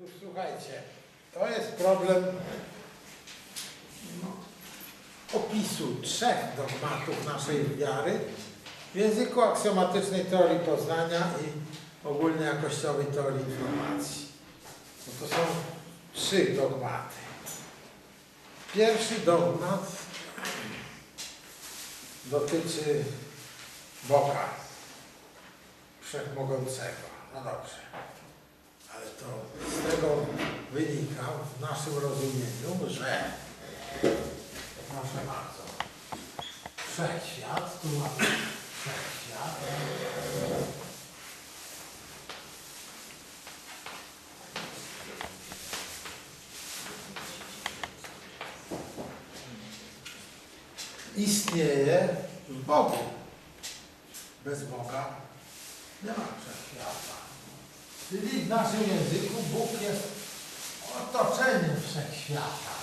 Otóż słuchajcie, to jest problem no, opisu trzech dogmatów naszej wiary w języku aksjomatycznej teorii poznania i ogólnie jakościowej teorii informacji. No to są trzy dogmaty. Pierwszy dogmat dotyczy Boga Wszechmogącego. No dobrze. To z tego wynika w naszym rozumieniu, że proszę bardzo, wszechświat, tu mamy wszechświat, istnieje w Bogu. Bez Boga nie ma wszechświata. Czyli w naszym języku Bóg jest otoczeniem wszechświata.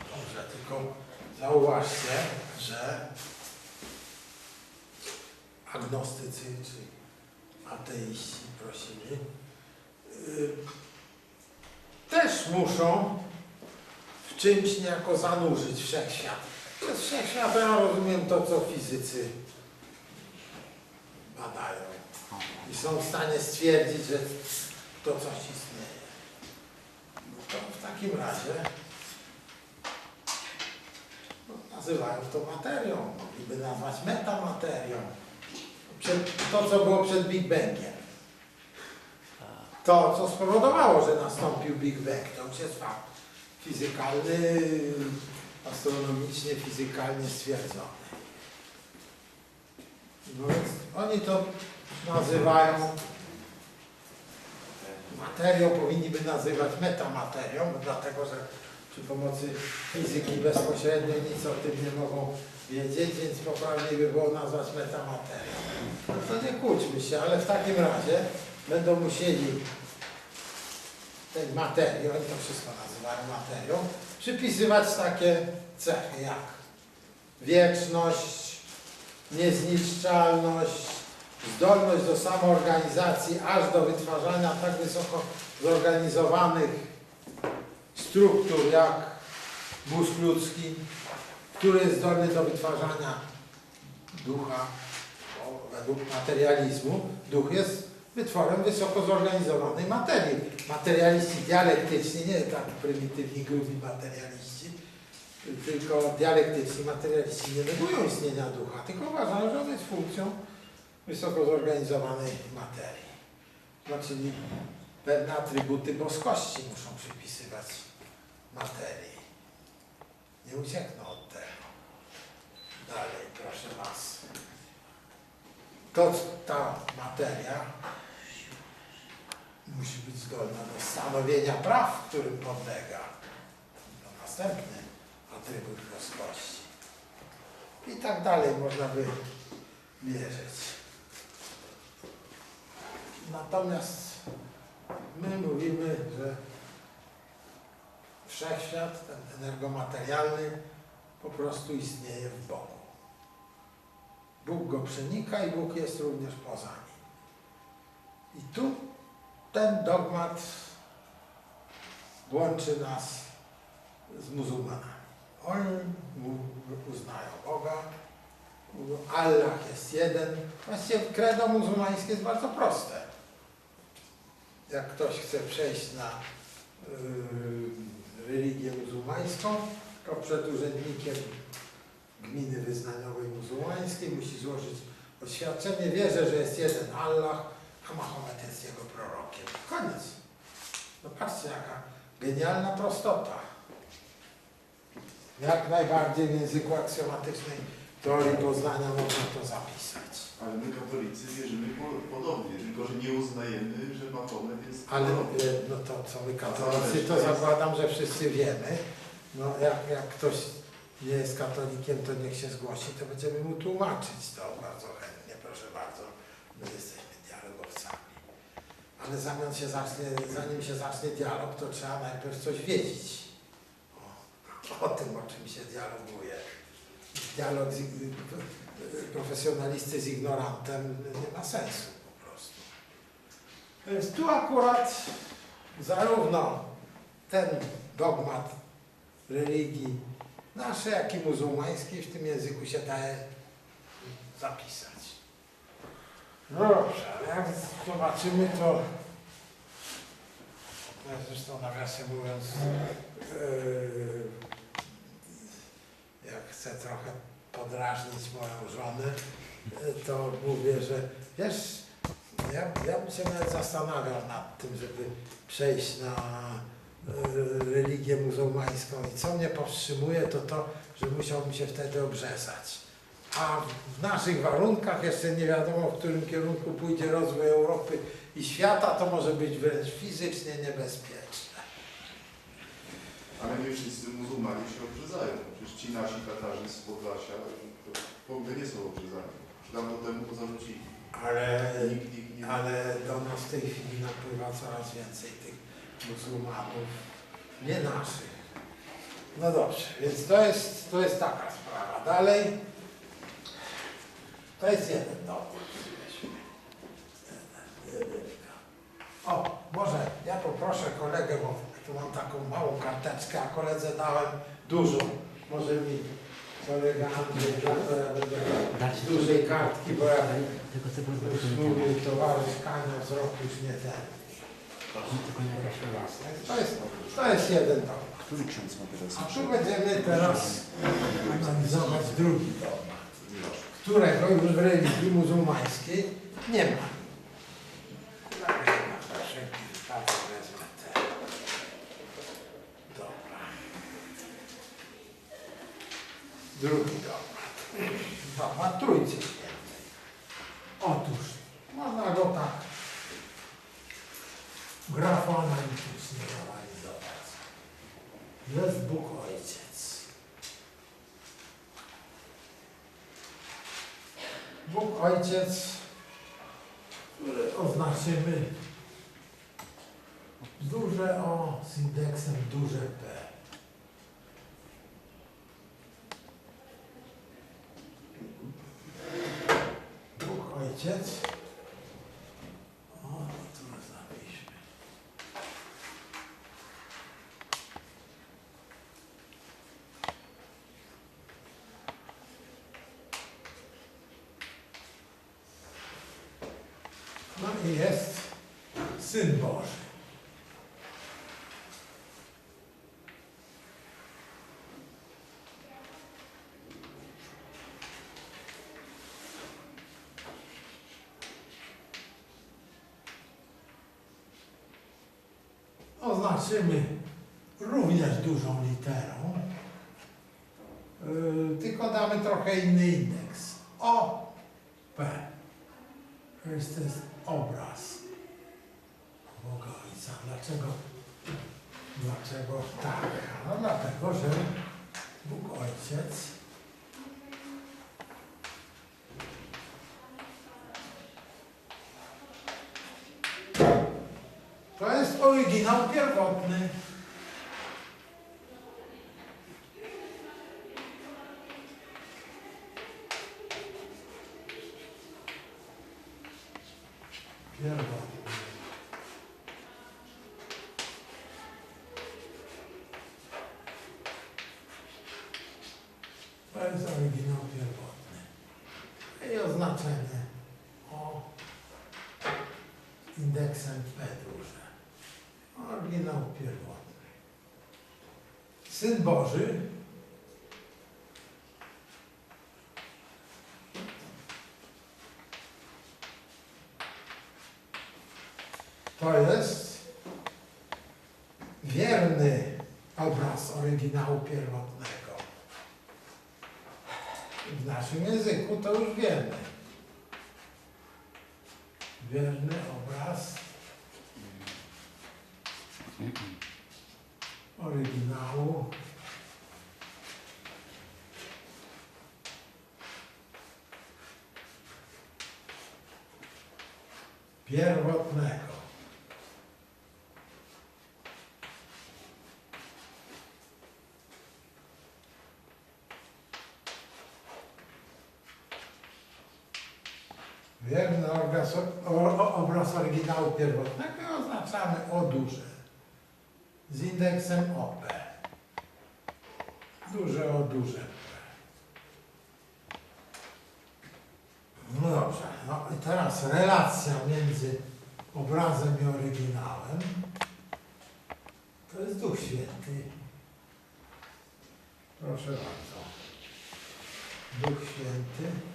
Dobrze, tylko zauważcie, że agnostycy czy ateiści, prosimy, yy, też muszą w czymś niejako zanurzyć wszechświat. Przez wszechświat ja rozumiem to, co fizycy badają i są w stanie stwierdzić, że to coś istnieje. No to w takim razie no, nazywają to materią, mogliby nazwać metamaterią. Przed, to, co było przed Big Bangiem. To, co spowodowało, że nastąpił Big Bang, to już jest fakt fizykalny, astronomicznie, fizykalnie stwierdzony. No więc oni to nazywają materią, powinniby nazywać metamaterią, dlatego że przy pomocy fizyki bezpośredniej nic o tym nie mogą wiedzieć, więc poprawniej by było nazwać metamaterią. No to nie kłóćmy się, ale w takim razie będą musieli tej materii, oni to wszystko nazywają materią, przypisywać takie cechy jak wieczność, niezniszczalność, zdolność do samoorganizacji, aż do wytwarzania tak wysoko zorganizowanych struktur jak mózg ludzki, który jest zdolny do wytwarzania ducha, według materializmu duch jest wytworem wysoko zorganizowanej materii. Materialiści dialektyczni, nie tak prymitywni, grubi materialiści, tylko dialektyczni materialiści nie negują istnienia ducha, tylko uważają, że on jest funkcją wysoko zorganizowanej materii. Czyli pewne atrybuty boskości muszą przypisywać materii. Nie uciekną od tego. Dalej, proszę Was. To ta materia musi być zdolna do stanowienia praw, którym podlega. To następny atrybut boskości. I tak dalej można by mierzyć. Natomiast my mówimy, że wszechświat, ten energomaterialny, po prostu istnieje w Bogu. Bóg go przenika i Bóg jest również poza nim. I tu ten dogmat łączy nas z muzułmanami. Oni uznają Boga, Allah jest jeden. Właściwie kredo muzułmańskie jest bardzo proste. Jak ktoś chce przejść na yy, religię muzułmańską, to przed urzędnikiem gminy wyznaniowej muzułmańskiej musi złożyć oświadczenie, wierzę, że jest jeden Allah, a Mahomet jest jego prorokiem. Koniec. No patrzcie, jaka genialna prostota. Jak najbardziej w języku aksjomatycznej teorii poznania można to zapisać. Ale my katolicy wierzymy po, podobnie, tylko że nie uznajemy, że Mahomet jest Ale e, no to co my katolicy, to zakładam, że wszyscy wiemy. No jak, jak ktoś nie jest katolikiem, to niech się zgłosi, to będziemy mu tłumaczyć to bardzo chętnie, proszę bardzo. My jesteśmy. Ale zanim się zacznie, zanim się zacznie dialog, to trzeba najpierw coś wiedzieć. O, o tym, o czym się dialoguje. Dialog z, profesjonalisty z ignorantem nie ma sensu po prostu. Więc tu akurat zarówno ten dogmat religii naszej, jak i muzułmańskiej w tym języku się daje zapisać. No dobrze, ale jak zobaczymy to, ja zresztą nawiasem mówiąc, yy, jak chcę trochę podrażnić moją żonę, yy, to mówię, że wiesz, ja, ja bym się nawet zastanawiał nad tym, żeby przejść na yy, religię muzułmańską i co mnie powstrzymuje, to to, że musiałbym się wtedy obrzezać. A w naszych warunkach jeszcze nie wiadomo, w którym kierunku pójdzie rozwój Europy i świata, to może być wręcz fizycznie niebezpieczne. Ale nie wszyscy muzułmanie się obrzezają. Przecież ci nasi Tatarzy z Podlasia to w ogóle nie są obrzezani. Dawno temu to zarzucili. Ale, Nikt nie... ale do nas w tej chwili napływa coraz więcej tych muzułmanów, nie naszych. No dobrze, więc to jest, to jest taka sprawa. Dalej, to jest jeden dowód. O, może ja poproszę kolegę, bo tu mam taką małą karteczkę, a koledze dałem dużą. Może mi kolega Andrzej da, to ja będę Dać z dużej kartki, bo ja już mówił towarzysz Kania z roku już nie ten. To jest, to jest jeden dom. Który ksiądz ma teraz? A tu będziemy teraz analizować drugi dom, którego już w religii muzułmańskiej nie ma. Drugi dom. Dogmat Trójcy Świętej. Otóż można go tak grafoanalitycznie analizować. Jest Bóg Ojciec. Bóg Ojciec, który oznaczymy duże O z indeksem duże P. Bóg Ojciec. O, tu zapiszmy. No i jest Syn Boży. Oznaczymy również dużą literą, yy, tylko damy trochę inny indeks. O, P. To jest, to jest obraz Boga Ojca. Dlaczego? Dlaczego tak? No dlatego, że Bóg Ojciec to jest oryginał pierwotny. Pierwotny. To jest oryginał pierwotny. I oznaczenie o indeksem P duże. Oryginał pierwotny. Syn Boży to jest wierny obraz oryginału pierwotnego. W naszym języku to już wiemy. Wierny obraz oryginału pierwotnego. Wierny obraz, o, obraz oryginału pierwotnego oznaczamy o duże. Z indeksem OP. Duże o duże. No dobrze, no i teraz relacja między obrazem i oryginałem to jest Duch Święty. Proszę bardzo. Duch Święty.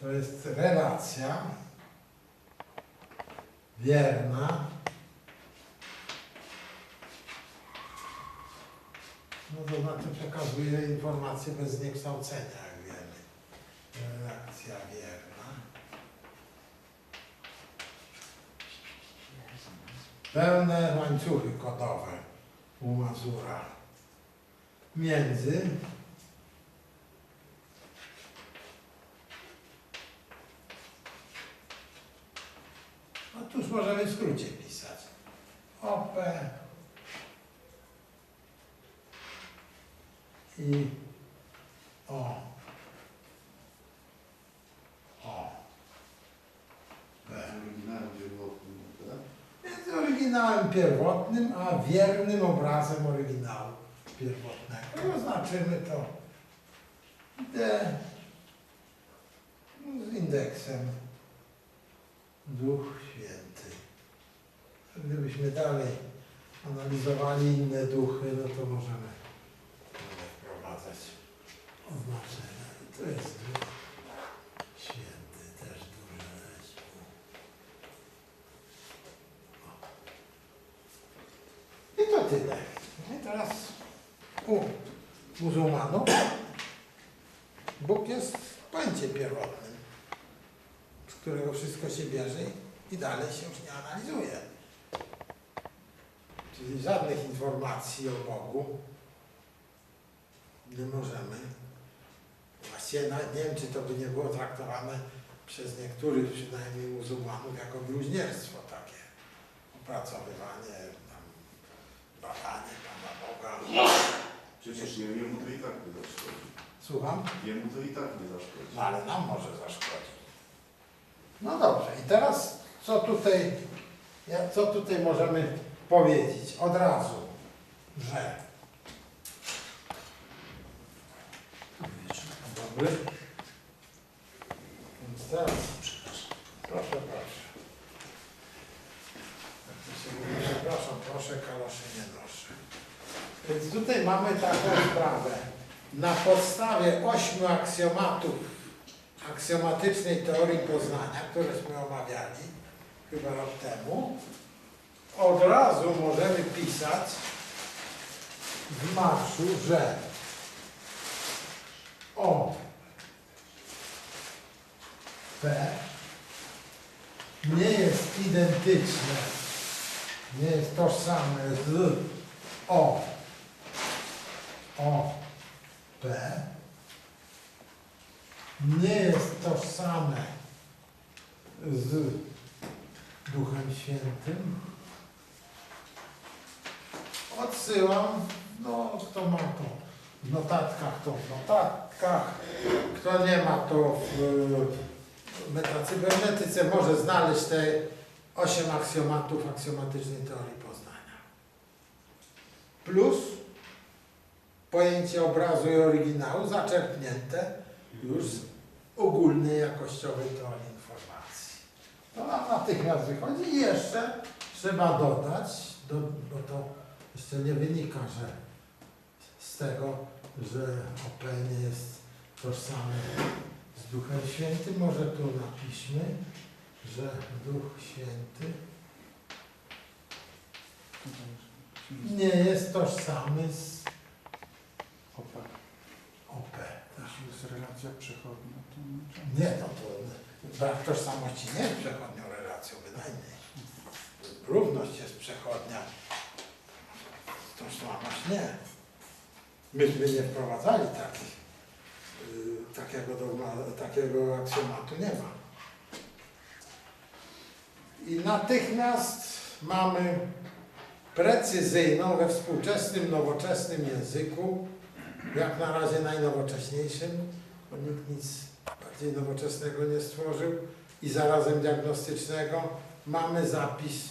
To jest relacja wierna. No to znaczy przekazuje informacje bez zniekształcenia, jak wiemy. Relacja wierna. Pełne łańcuchy kodowe u Mazura między No możemy w skrócie pisać. OP i O. O. Oryginałem pierwotnym, tak? Oryginałem pierwotnym, a wiernym obrazem oryginału pierwotnego. Oznaczymy to D z indeksem Duch. Gdybyśmy dalej analizowali inne duchy, no to możemy wprowadzać oznaczenia. I to jest Duch Święty, też duży zespół. I to tyle. I teraz u muzułmanów Bóg jest pojęciem pierwotnym, z którego wszystko się bierze i dalej się już nie analizuje. Czyli żadnych o Bogu nie możemy. Właściwie nawet nie wiem, czy to by nie było traktowane przez niektórych przynajmniej muzułmanów jako bluźnierstwo takie. Opracowywanie, tam, badanie Pana Boga. Przecież jemu to i tak nie zaszkodzi. Słucham? Jemu to i tak nie zaszkodzi. No ale nam może zaszkodzić. No dobrze, i teraz co tutaj, co tutaj możemy powiedzieć od razu, że dobry. Więc teraz, proszę, proszę. Jak to się mówi, przepraszam, proszę, kaloszy nie noszę. Więc tutaj mamy taką sprawę. Na podstawie ośmiu aksjomatów aksjomatycznej teorii poznania, któreśmy omawiali chyba rok temu, od razu możemy pisać w marszu, że O P nie jest identyczne, nie jest tożsame z O O P nie jest tożsame z Duchem Świętym. Odsyłam, no kto ma to w notatkach, to w notatkach, kto nie ma to w metacybernetyce może znaleźć te osiem aksjomatów aksjomatycznej teorii poznania. Plus pojęcie obrazu i oryginału zaczerpnięte już z ogólnej jakościowej teorii informacji. To nam natychmiast wychodzi i jeszcze trzeba dodać, do, bo to jeszcze nie wynika, że z tego, że OP nie jest tożsamy z Duchem Świętym, może tu napiszmy, że Duch Święty nie jest tożsamy z OP. Jeśli jest relacja przechodnia, to Nie, no to brak tożsamości nie jest przechodnią relacją, bynajmniej. Równość jest przechodnia, tożsamość nie. Myśmy nie wprowadzali takich, y, takiego, dogma, takiego aksjomatu nie ma. I natychmiast mamy precyzyjną we współczesnym, nowoczesnym języku, jak na razie najnowocześniejszym, bo nikt nic bardziej nowoczesnego nie stworzył i zarazem diagnostycznego, mamy zapis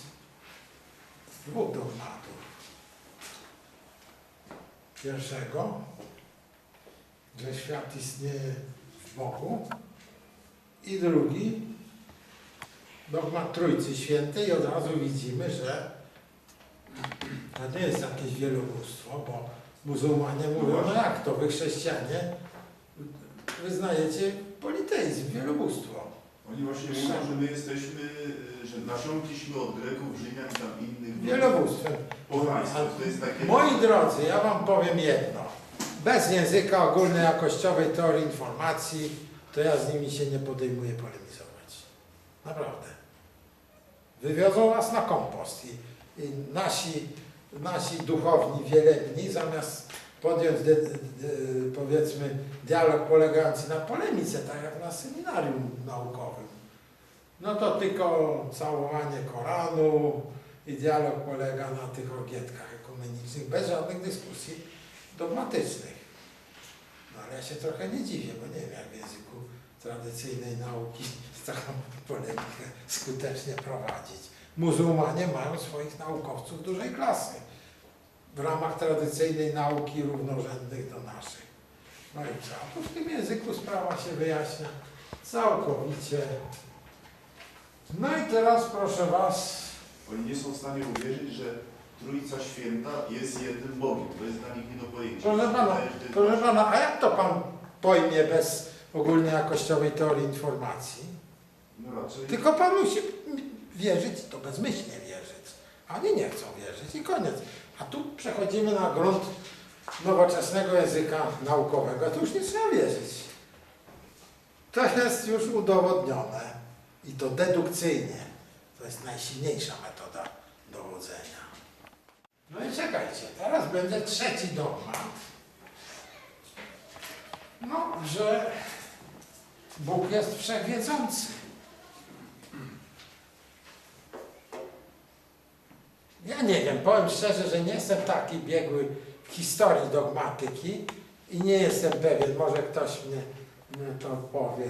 dwóch dogmatów. Pierwszego, że świat istnieje w Bogu i drugi, dogmat Trójcy Świętej i od razu widzimy, że to nie jest jakieś wielobóstwo, bo muzułmanie mówią, no jak to, wy chrześcijanie wyznajecie politeizm, wielobóstwo. Oni właśnie mówią, że my jesteśmy, y, że nasiągliśmy od Greków, Rzymian i tam innych Wielobóstwem. pogaństw. To jest takie... Moi drodzy, ja wam powiem jedno. Bez języka ogólnej jakościowej teorii informacji, to ja z nimi się nie podejmuję polemizować. Naprawdę. Wywiozą was na kompost i, i nasi, nasi duchowni wielebni zamiast podjąć de, de, powiedzmy dialog polegający na polemice, tak jak na seminarium naukowym, no to tylko całowanie Koranu i dialog polega na tych orgietkach ekumenicznych, bez żadnych dyskusji dogmatycznych. No ale ja się trochę nie dziwię, bo nie wiem jak w języku tradycyjnej nauki taką polemikę skutecznie prowadzić. Muzułmanie mają swoich naukowców dużej klasy w ramach tradycyjnej nauki równorzędnych do naszych. No i co? Tu w tym języku sprawa się wyjaśnia całkowicie. No i teraz proszę Was, Oni nie są w stanie uwierzyć, że Trójca Święta jest jednym Bogiem. To jest dla nich nie do pojęcia. Proszę pana, proszę pana, a jak to Pan pojmie bez ogólnie jakościowej teorii informacji? No raczej... Tylko Pan musi wierzyć, to bezmyślnie wierzyć. A oni nie chcą wierzyć i koniec. A tu przechodzimy na grunt nowoczesnego języka naukowego. Tu już nie trzeba wierzyć. To jest już udowodnione i to dedukcyjnie. To jest najsilniejsza metoda dowodzenia. No i czekajcie, teraz będzie trzeci dogmat. No, że Bóg jest wszechwiedzący. Ja nie wiem, powiem szczerze, że nie jestem taki biegły w historii dogmatyki i nie jestem pewien, może ktoś mnie, to powie,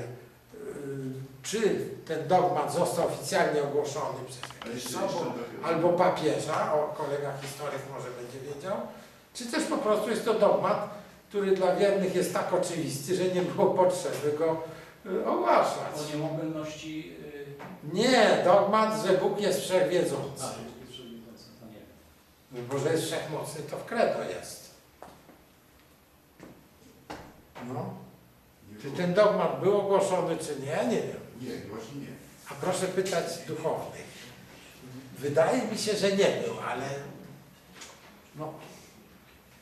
czy ten dogmat został oficjalnie ogłoszony przez A jakiegoś jeszcze, sobor jeszcze takie- albo papieża, o kolega historyk może będzie wiedział, czy też po prostu jest to dogmat, który dla wiernych jest tak oczywisty, że nie było potrzeby go y, ogłaszać. O niemobilności yy, Nie, dogmat, że Bóg jest wszechwiedzący. a, że jest przewodniczący, to nie wiem. Bo że jest wszechmocny, to w credo jest. No. Czy ten dogmat był ogłoszony, czy nie, ja nie wiem. Nie, właśnie nie. A proszę pytać duchownych. Wydaje mi się, że nie był, ale no,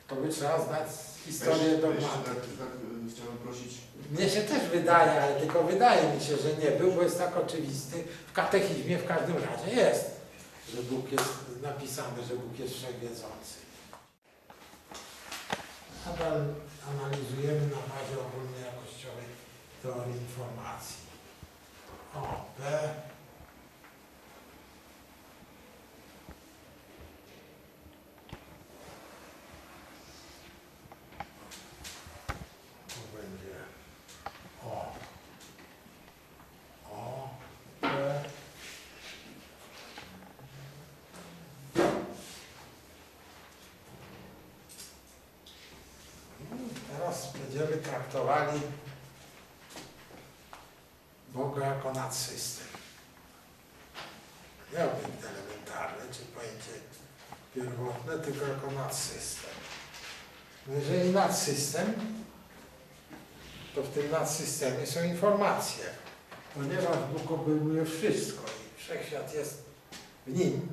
to by trzeba znać historię dogmatu. tak, tak y, chciałem prosić, Mnie się też wydaje, ale tylko wydaje mi się, że nie był, bo jest tak oczywisty. W katechizmie w każdym razie jest, że Bóg jest napisane, że Bóg jest wszechwiedzący. Nadal analizujemy na bazie ogólnej jakościowej teorii informacji. O, B. Tu będzie O. O. B. Teraz będziemy traktowali Boga jako nadsystem. Nie obiekt elementarny, czy pojęcie pierwotne, tylko jako nadsystem. No jeżeli nadsystem, to w tym nadsystemie są informacje, ponieważ Bóg obejmuje wszystko i wszechświat jest w nim.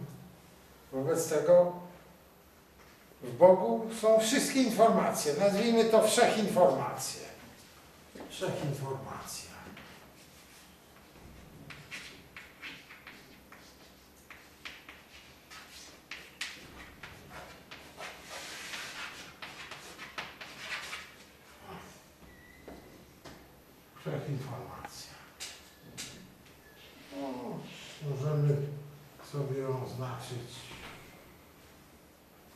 Wobec tego w Bogu są wszystkie informacje, nazwijmy to wszechinformacje. Wszechinformacja. O, możemy sobie oznaczyć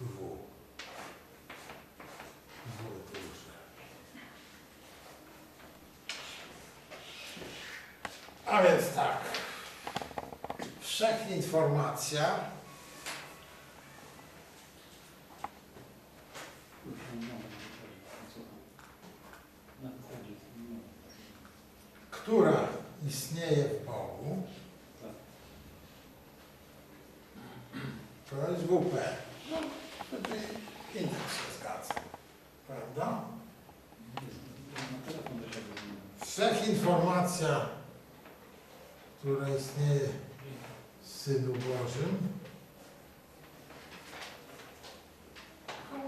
W. W duże. A więc tak. Wszechinformacja która istnieje w Bogu, to jest WP. No, wtedy inny się zgadza. Prawda? Wszechinformacja, która istnieje w Synu Bożym.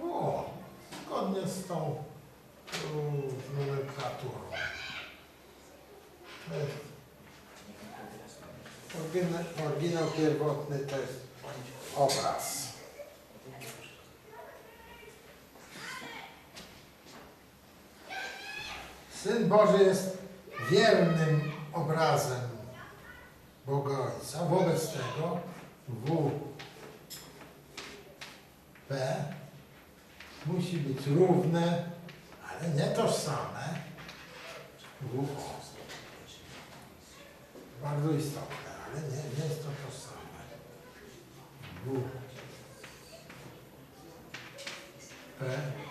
O, zgodnie z tą mm, nomenklaturą. Oryginał, oryginał pierwotny to jest obraz. Syn Boży jest wiernym obrazem Boga Ojca. Wobec tego W P musi być równe, ale nie tożsame W O. Bardzo istotne, ale nie, nie jest to tożsame. W P równa się W O.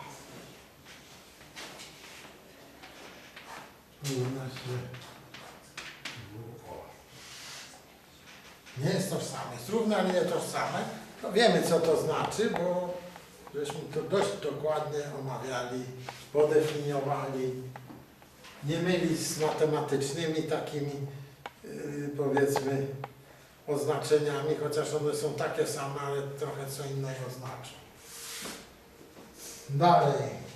Nie jest tożsame. Jest równe, ale nie tożsame. No wiemy, co to znaczy, bo żeśmy to dość dokładnie omawiali, podefiniowali. Nie mylić z matematycznymi takimi yy, powiedzmy oznaczeniami, chociaż one są takie same, ale trochę co innego znaczą. Dalej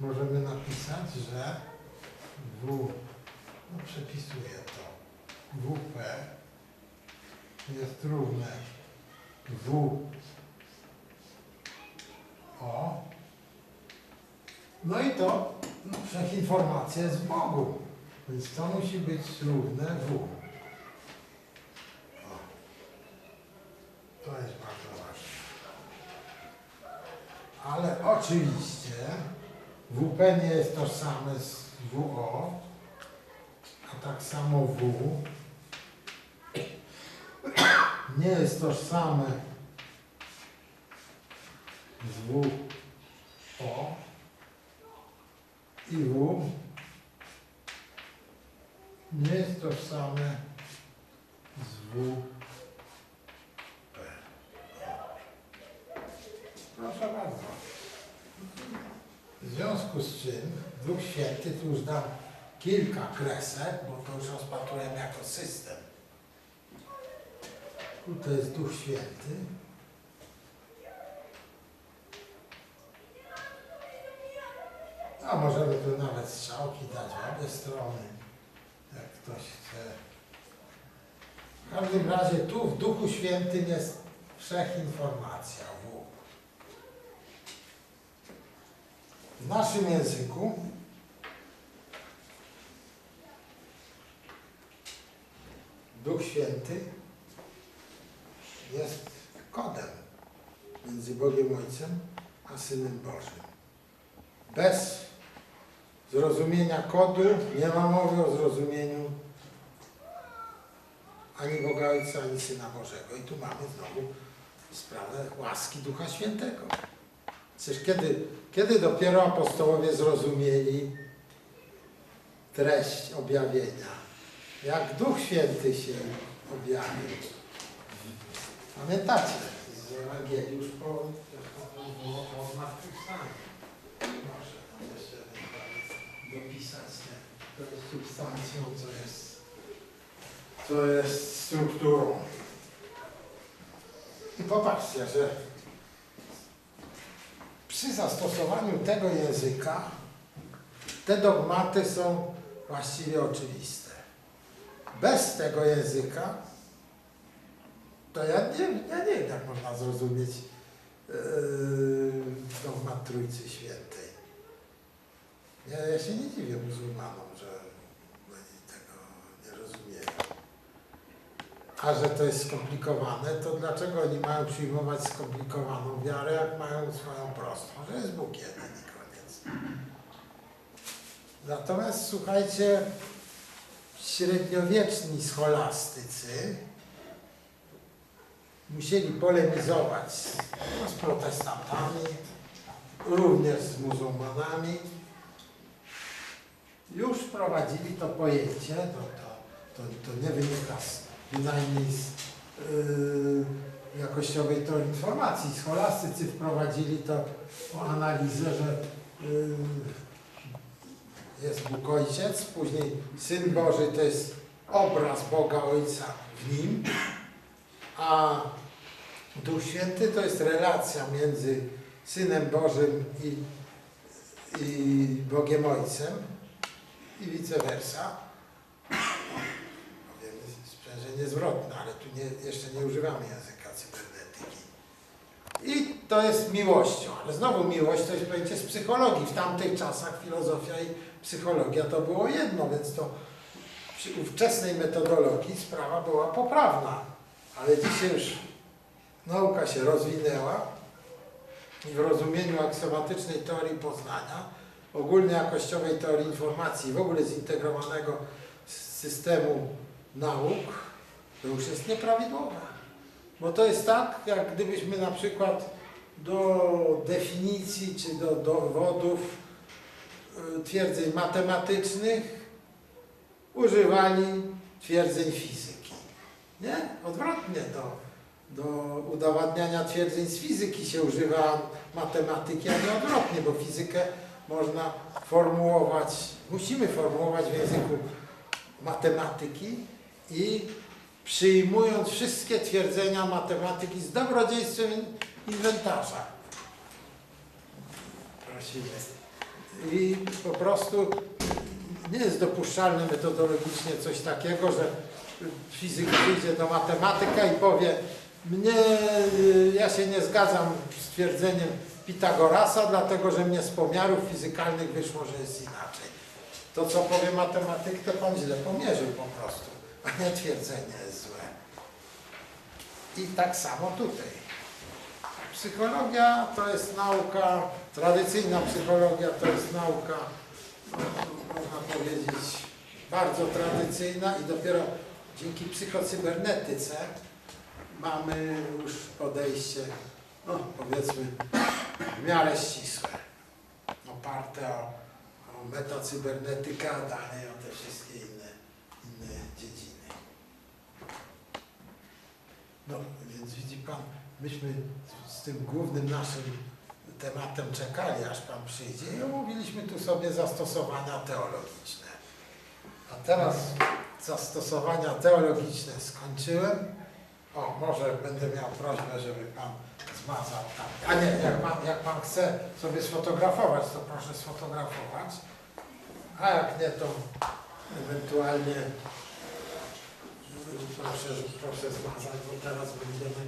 możemy napisać, że W, no przepisuję to, WP jest równe W O. No i to no, wszechinformacja jest w Bogu. Więc to musi być równe W. O. To jest bardzo ważne. Ale oczywiście WP nie jest tożsame z WO, a tak samo W nie jest tożsame z WO i W nie jest tożsame z W. P. Proszę bardzo. W związku z czym Duch Święty, tu już dam kilka kresek, bo to już rozpatrujemy jako system. Tutaj jest Duch Święty. A możemy tu nawet strzałki dać w obie strony, jak ktoś chce. W każdym razie tu w Duchu Świętym jest wszechinformacja W. W naszym języku Duch Święty jest kodem między Bogiem Ojcem a Synem Bożym. Bez zrozumienia kodu nie ma mowy o zrozumieniu ani Boga Ojca, ani Syna Bożego. I tu mamy znowu sprawę łaski Ducha Świętego. Przecież kiedy, kiedy dopiero apostołowie zrozumieli treść objawienia? Jak Duch Święty się objawił. Pamiętacie z Ewangelii już po, po, po zmartwychwstaniu. Może jeszcze dopisać, nie? To jest substancją, co jest, co jest strukturą. I popatrzcie, że przy zastosowaniu tego języka te dogmaty są właściwie oczywiste. Bez tego języka to ja nie, ja nie wiem, jak można zrozumieć yy, dogmat Trójcy Świętej. Ja, ja się nie dziwię muzułmanom, że oni tego nie rozumieją. A że to jest skomplikowane, to dlaczego oni mają przyjmować skomplikowaną wiarę, jak mają swoją prostą, że jest Bóg jeden i koniec. Natomiast słuchajcie, średniowieczni scholastycy musieli polemizować no, z protestantami, również z muzułmanami. Już wprowadzili to pojęcie, to, to, to, to nie wynika z, bynajmniej z yy, jakościowej to informacji. Scholastycy wprowadzili to analizę, że yy, jest Bóg Ojciec, później Syn Boży to jest obraz Boga Ojca w Nim, a Duch Święty to jest relacja między Synem Bożym i, i Bogiem Ojcem i vice versa. Powiem sprzężenie zwrotne, ale tu nie, jeszcze nie używamy języka cybernetyki. I to jest miłością, ale znowu miłość to jest pojęcie z psychologii. W tamtych czasach filozofia i psychologia to było jedno, więc to przy ówczesnej metodologii sprawa była poprawna. Ale dzisiaj już nauka się rozwinęła i w rozumieniu aksiomatycznej teorii poznania, ogólnie jakościowej teorii informacji, w ogóle zintegrowanego systemu nauk, to już jest nieprawidłowe. Bo to jest tak, jak gdybyśmy na przykład do definicji czy do dowodów twierdzeń matematycznych używali twierdzeń fizyki. Nie? Odwrotnie do, do udowadniania twierdzeń z fizyki się używa matematyki, a nie odwrotnie, bo fizykę można formułować, musimy formułować w języku matematyki i przyjmując wszystkie twierdzenia matematyki z dobrodziejstwem in- inwentarza. Prosimy. I po prostu nie jest dopuszczalne metodologicznie coś takiego, że fizyk wyjdzie do matematyka i powie mnie, y, ja się nie zgadzam z twierdzeniem Pitagorasa, dlatego że mnie z pomiarów fizykalnych wyszło, że jest inaczej. To, co powie matematyk, to pan źle pomierzył po prostu, a nie twierdzenie jest złe. I tak samo tutaj. Psychologia to jest nauka, tradycyjna psychologia to jest nauka, można powiedzieć, bardzo tradycyjna i dopiero dzięki psychocybernetyce mamy już podejście, no powiedzmy, w miarę ścisłe, oparte o, o metacybernetykę, a dalej o te wszystkie inne, inne dziedziny. No, więc widzi Pan, myśmy z tym głównym naszym tematem czekali, aż Pan przyjdzie i omówiliśmy tu sobie zastosowania teologiczne. A teraz zastosowania teologiczne skończyłem. O, może będę miał prośbę, żeby Pan zmazał tam. A nie, jak Pan, jak pan chce sobie sfotografować, to proszę sfotografować. A jak nie, to ewentualnie proszę, proszę zmazać, bo teraz będziemy,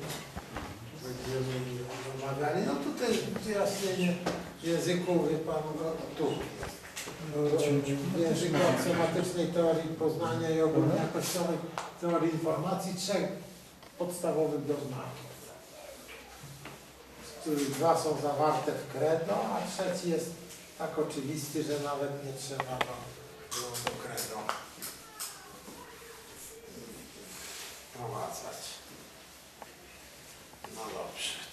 wymaganie. No tutaj wyjaśnienie no, języku, wie Pan, no, tu języka aksomatycznej teorii poznania i ogólnojakościowej teorii informacji trzech podstawowych doznań których dwa są zawarte w credo, a trzeci jest tak oczywisty, że nawet nie trzeba go do credo prowadzać. No dobrze.